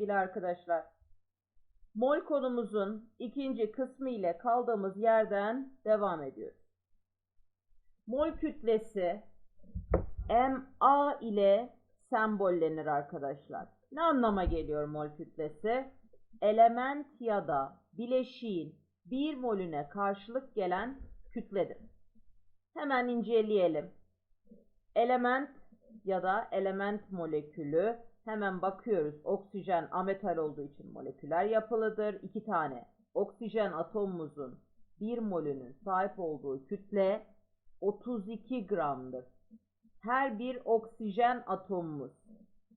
sevgili arkadaşlar. Mol konumuzun ikinci kısmı ile kaldığımız yerden devam ediyoruz. Mol kütlesi MA ile sembollenir arkadaşlar. Ne anlama geliyor mol kütlesi? Element ya da bileşiğin bir molüne karşılık gelen kütledir. Hemen inceleyelim. Element ya da element molekülü hemen bakıyoruz. Oksijen ametal olduğu için moleküler yapılıdır. İki tane oksijen atomumuzun bir molünün sahip olduğu kütle 32 gramdır. Her bir oksijen atomumuz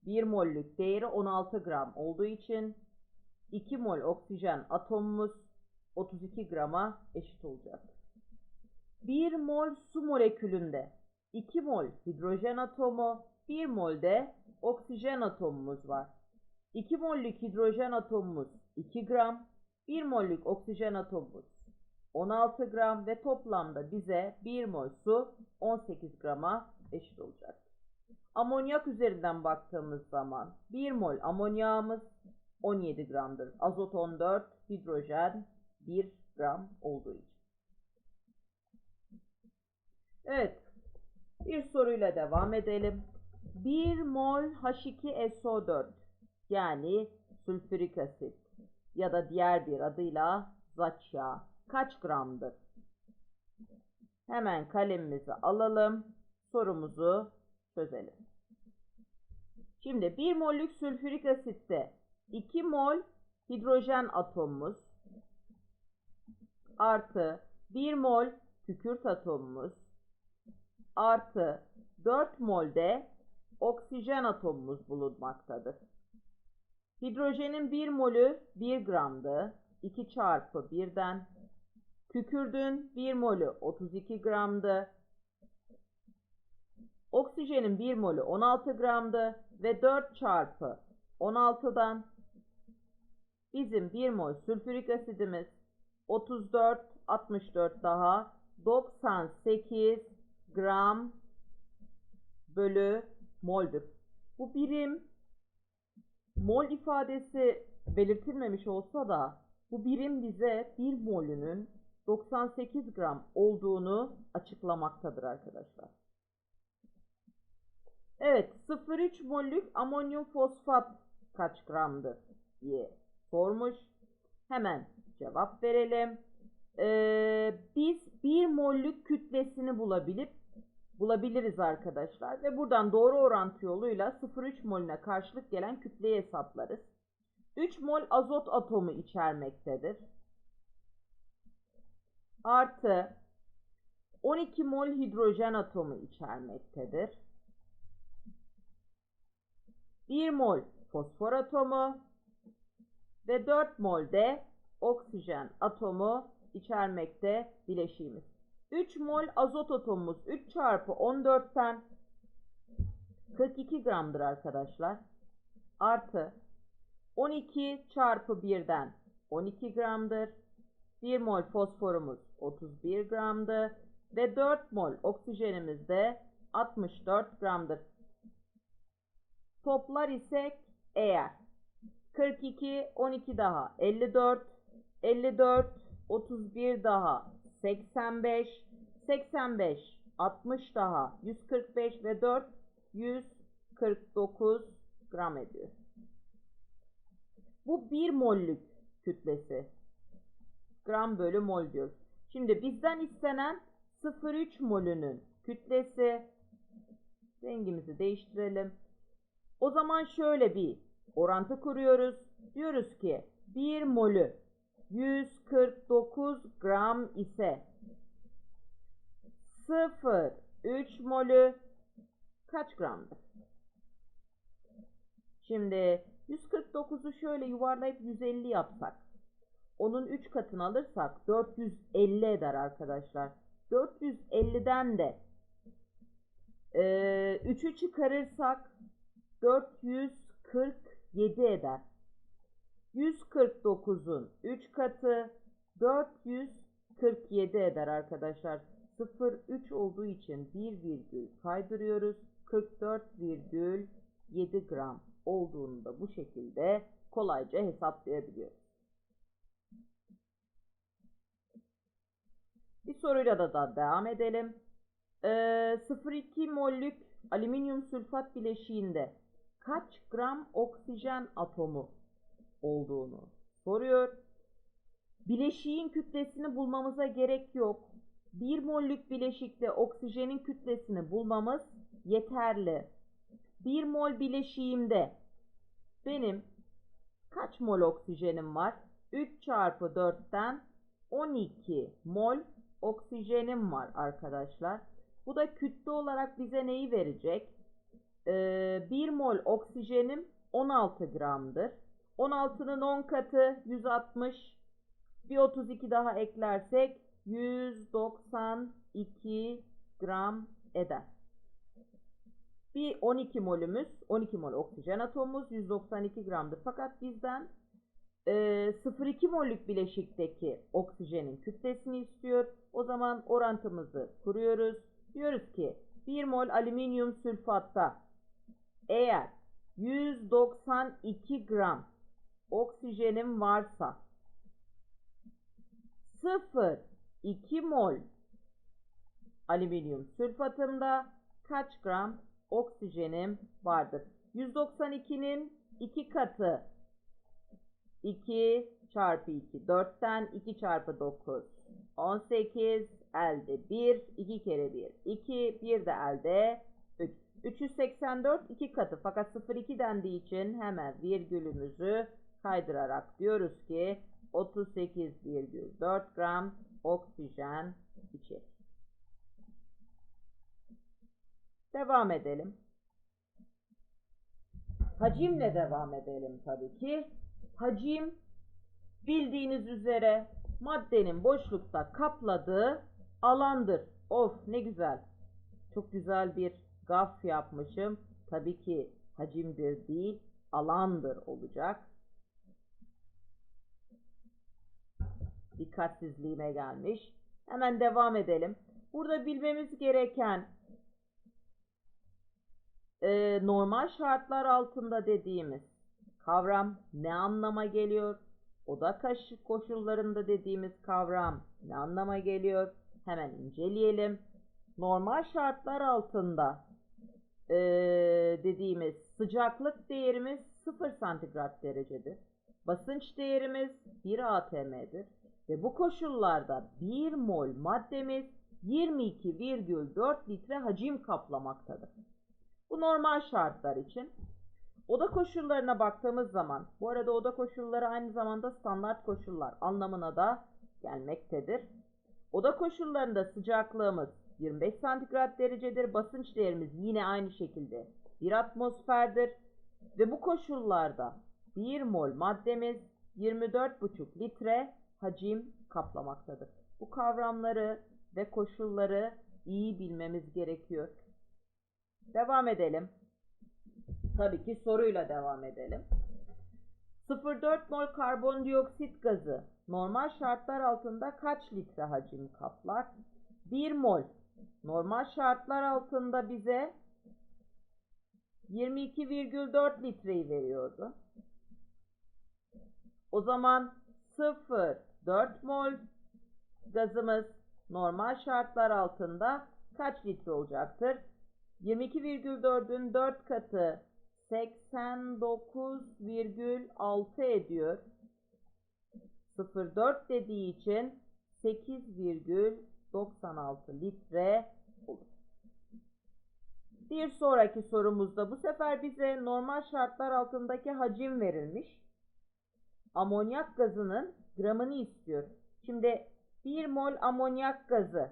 1 mollük değeri 16 gram olduğu için 2 mol oksijen atomumuz 32 grama eşit olacaktır. 1 mol su molekülünde 2 mol hidrojen atomu, 1 mol de oksijen atomumuz var. 2 mollük hidrojen atomumuz 2 gram, 1 mollük oksijen atomumuz 16 gram ve toplamda bize 1 mol su 18 grama eşit olacak. Amonyak üzerinden baktığımız zaman 1 mol amonyağımız 17 gramdır. Azot 14, hidrojen 1 gram olduğu için. Evet. Bir soruyla devam edelim. 1 mol H2SO4 yani sülfürik asit ya da diğer bir adıyla zaç kaç gramdır? Hemen kalemimizi alalım. Sorumuzu çözelim. Şimdi 1 mollük sülfürik asitte 2 mol hidrojen atomumuz artı 1 mol kükürt atomumuz artı 4 mol de oksijen atomumuz bulunmaktadır. Hidrojenin 1 molü 1 gramdı. 2 çarpı 1'den. Kükürdün 1 molü 32 gramdı. Oksijenin 1 molü 16 gramdı ve 4 çarpı 16'dan bizim 1 mol sülfürik asidimiz 34 64 daha 98 gram bölü moldür. Bu birim mol ifadesi belirtilmemiş olsa da bu birim bize 1 molünün 98 gram olduğunu açıklamaktadır arkadaşlar. Evet 0,3 mollük amonyum fosfat kaç gramdır diye sormuş. Hemen cevap verelim. Ee, biz 1 mollük kütlesini bulabilip bulabiliriz arkadaşlar. Ve buradan doğru orantı yoluyla 0,3 molüne karşılık gelen kütleyi hesaplarız. 3 mol azot atomu içermektedir. Artı 12 mol hidrojen atomu içermektedir. 1 mol fosfor atomu ve 4 mol de oksijen atomu içermekte bileşiğimiz. 3 mol azot atomumuz 3 çarpı 14'ten 42 gramdır arkadaşlar. Artı 12 çarpı 1'den 12 gramdır. 1 mol fosforumuz 31 gramdı. Ve 4 mol oksijenimiz de 64 gramdır. Toplar isek eğer 42, 12 daha 54, 54, 31 daha 85, 85, 60 daha 145 ve 4 149 gram ediyor. Bu 1 mollük kütlesi. Gram bölü mol diyor. Şimdi bizden istenen 0,3 molünün kütlesi. Rengimizi değiştirelim. O zaman şöyle bir orantı kuruyoruz. Diyoruz ki 1 molü 149 gram ise 0,3 molü kaç gramdır? Şimdi 149'u şöyle yuvarlayıp 150 yapsak. Onun 3 katını alırsak 450 eder arkadaşlar. 450'den de e, 3'ü çıkarırsak 447 eder. 149'un 3 katı 447 eder arkadaşlar. 0,3 olduğu için 1 virgül kaydırıyoruz. 44,7 gram olduğunu da bu şekilde kolayca hesaplayabiliyoruz. Bir soruyla da, da devam edelim. Ee, 0,2 mollük alüminyum sülfat bileşiğinde kaç gram oksijen atomu olduğunu soruyor. Bileşiğin kütlesini bulmamıza gerek yok. 1 mollük bileşikte oksijenin kütlesini bulmamız yeterli. 1 mol bileşiğimde benim kaç mol oksijenim var? 3 çarpı 4'ten 12 mol oksijenim var arkadaşlar. Bu da kütle olarak bize neyi verecek? Ee, 1 mol oksijenim 16 gramdır. 16'nın 10 katı 160. Bir 32 daha eklersek 192 gram eder. Bir 12 molümüz, 12 mol oksijen atomumuz 192 gramdır. Fakat bizden e, 0,2 mollük bileşikteki oksijenin kütlesini istiyor. O zaman orantımızı kuruyoruz. Diyoruz ki 1 mol alüminyum sülfatta eğer 192 gram oksijenim varsa. 0,2 mol alüminyum sülfatımda kaç gram oksijenim vardır? 192'nin 2 katı. 2 çarpı 2 4'ten 2 çarpı 9 18 elde 1 2 kere 1 2 1 de elde 3 384 2 katı. Fakat 0,2 dendiği için hemen virgülümüzü kaydırarak diyoruz ki 38,4 gram oksijen içerir. Devam edelim. Hacimle devam edelim tabii ki. Hacim bildiğiniz üzere maddenin boşlukta kapladığı alandır. Of ne güzel. Çok güzel bir gaf yapmışım. Tabii ki hacimdir değil, alandır olacak. Dikkatsizliğime gelmiş. Hemen devam edelim. Burada bilmemiz gereken e, normal şartlar altında dediğimiz kavram ne anlama geliyor? Oda koşullarında dediğimiz kavram ne anlama geliyor? Hemen inceleyelim. Normal şartlar altında e, dediğimiz sıcaklık değerimiz 0 santigrat derecedir. Basınç değerimiz 1 atm'dir. Ve bu koşullarda 1 mol maddemiz 22,4 litre hacim kaplamaktadır. Bu normal şartlar için. Oda koşullarına baktığımız zaman, bu arada oda koşulları aynı zamanda standart koşullar anlamına da gelmektedir. Oda koşullarında sıcaklığımız 25 santigrat derecedir. Basınç değerimiz yine aynı şekilde 1 atmosferdir. Ve bu koşullarda 1 mol maddemiz 24,5 litre hacim kaplamaktadır. Bu kavramları ve koşulları iyi bilmemiz gerekiyor. Devam edelim. Tabii ki soruyla devam edelim. 0,4 mol karbondioksit gazı normal şartlar altında kaç litre hacim kaplar? 1 mol normal şartlar altında bize 22,4 litreyi veriyordu. O zaman 0,4 mol gazımız normal şartlar altında kaç litre olacaktır? 22,4'ün 4 katı 89,6 ediyor. 0,4 dediği için 8,96 litre olur. Bir sonraki sorumuzda bu sefer bize normal şartlar altındaki hacim verilmiş. Amonyak gazının gramını istiyor. Şimdi 1 mol amonyak gazı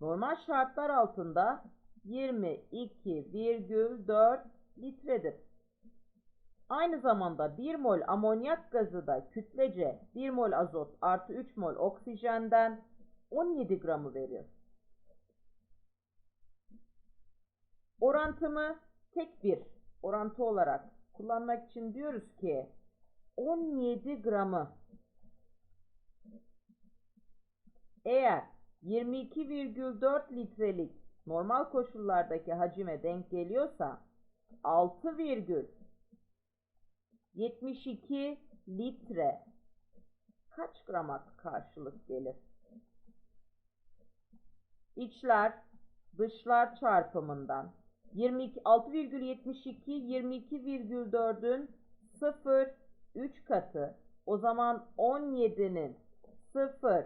normal şartlar altında 22,4 litredir. Aynı zamanda 1 mol amonyak gazı da kütlece 1 mol azot artı 3 mol oksijenden 17 gramı veriyor. Orantımı tek bir orantı olarak kullanmak için diyoruz ki 17 gramı eğer 22,4 litrelik normal koşullardaki hacime denk geliyorsa 6,72 litre kaç grama karşılık gelir? İçler dışlar çarpımından 22 6,72 22,4'ün 0 3 katı. O zaman 17'nin 0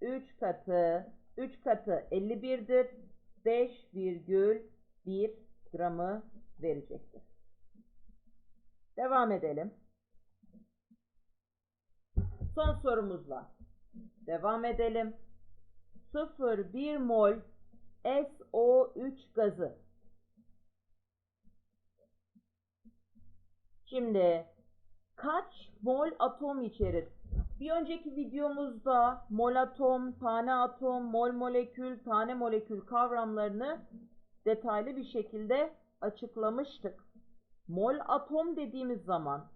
3 katı 3 katı 51'dir. 5,1 gramı verecektir. Devam edelim. Son sorumuzla devam edelim. 0,1 mol SO3 gazı. Şimdi kaç mol atom içerir? Bir önceki videomuzda mol atom, tane atom, mol molekül, tane molekül kavramlarını detaylı bir şekilde açıklamıştık. Mol atom dediğimiz zaman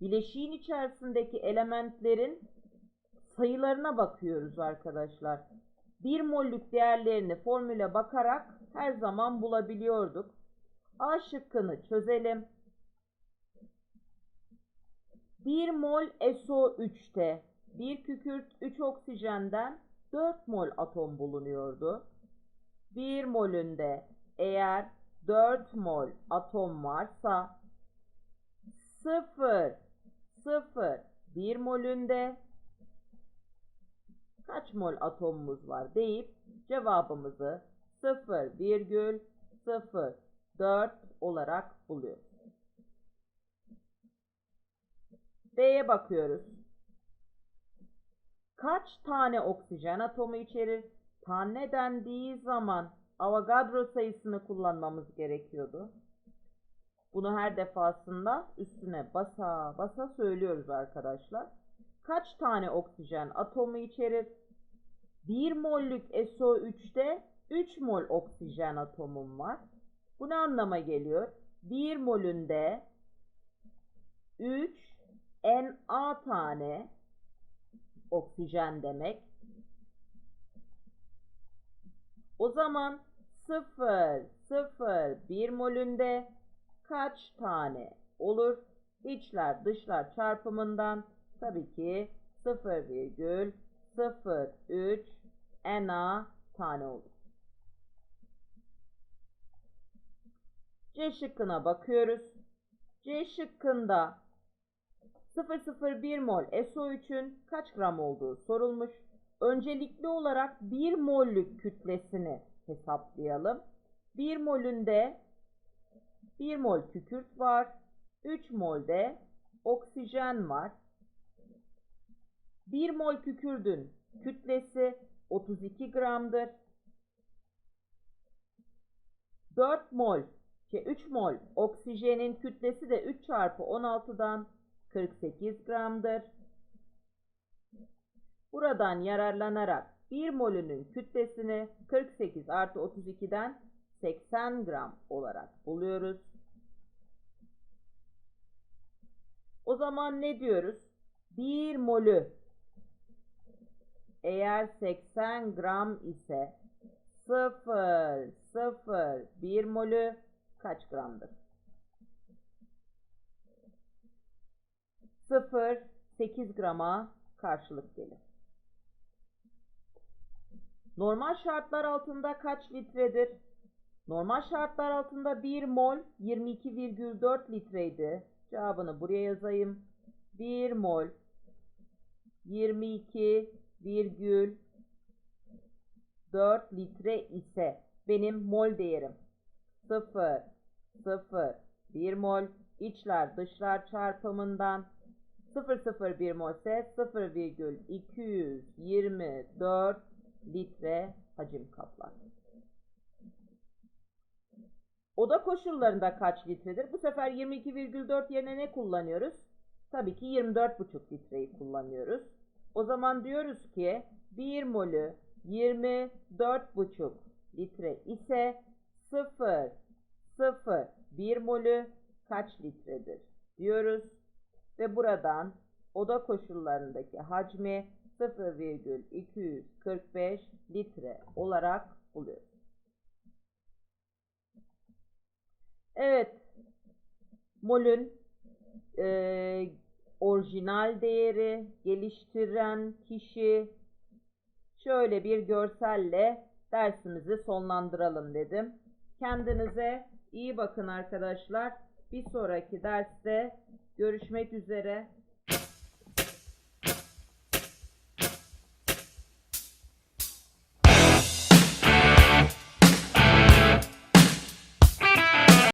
bileşiğin içerisindeki elementlerin sayılarına bakıyoruz arkadaşlar. Bir mollük değerlerini formüle bakarak her zaman bulabiliyorduk. A şıkkını çözelim. 1 mol SO3'te 1 kükürt 3 oksijenden 4 mol atom bulunuyordu. 1 molünde eğer 4 mol atom varsa 0 0 1 molünde kaç mol atomumuz var deyip cevabımızı 0,04 olarak buluyoruz. D'ye bakıyoruz. Kaç tane oksijen atomu içerir? Tane dendiği zaman Avogadro sayısını kullanmamız gerekiyordu. Bunu her defasında üstüne basa basa söylüyoruz arkadaşlar. Kaç tane oksijen atomu içerir? 1 mollük SO3'te 3 mol oksijen atomum var. Bu ne anlama geliyor? 1 molünde 3 Na tane oksijen demek. O zaman 0, 0, 1 molünde kaç tane olur? İçler dışlar çarpımından tabii ki 0,03 Na tane olur. C şıkkına bakıyoruz. C şıkkında 0,01 mol SO3'ün kaç gram olduğu sorulmuş. Öncelikli olarak 1 mollük kütlesini hesaplayalım. 1 molünde 1 mol kükürt var. 3 molde oksijen var. 1 mol kükürdün kütlesi 32 gramdır. 4 mol, 3 mol oksijenin kütlesi de 3 çarpı 16'dan 48 gramdır. Buradan yararlanarak 1 molünün kütlesini 48 artı 32'den 80 gram olarak buluyoruz. O zaman ne diyoruz? 1 molü eğer 80 gram ise 0 0 1 molü kaç gramdır? 0,8 grama karşılık gelir. Normal şartlar altında kaç litredir? Normal şartlar altında 1 mol 22,4 litreydi. Cevabını buraya yazayım. 1 mol 22,4 litre ise benim mol değerim 0 0 1 mol içler dışlar çarpımından 001 mol ise 0,224 litre hacim kaplar. Oda koşullarında kaç litredir? Bu sefer 22,4 yerine ne kullanıyoruz? Tabii ki 24,5 litreyi kullanıyoruz. O zaman diyoruz ki 1 molü 24,5 litre ise 0 0 1 molü kaç litredir diyoruz ve buradan oda koşullarındaki hacmi 0,245 litre olarak buluyoruz. Evet, molün e, orijinal değeri geliştiren kişi şöyle bir görselle dersimizi sonlandıralım dedim. Kendinize iyi bakın arkadaşlar. Bir sonraki derste görüşmek üzere.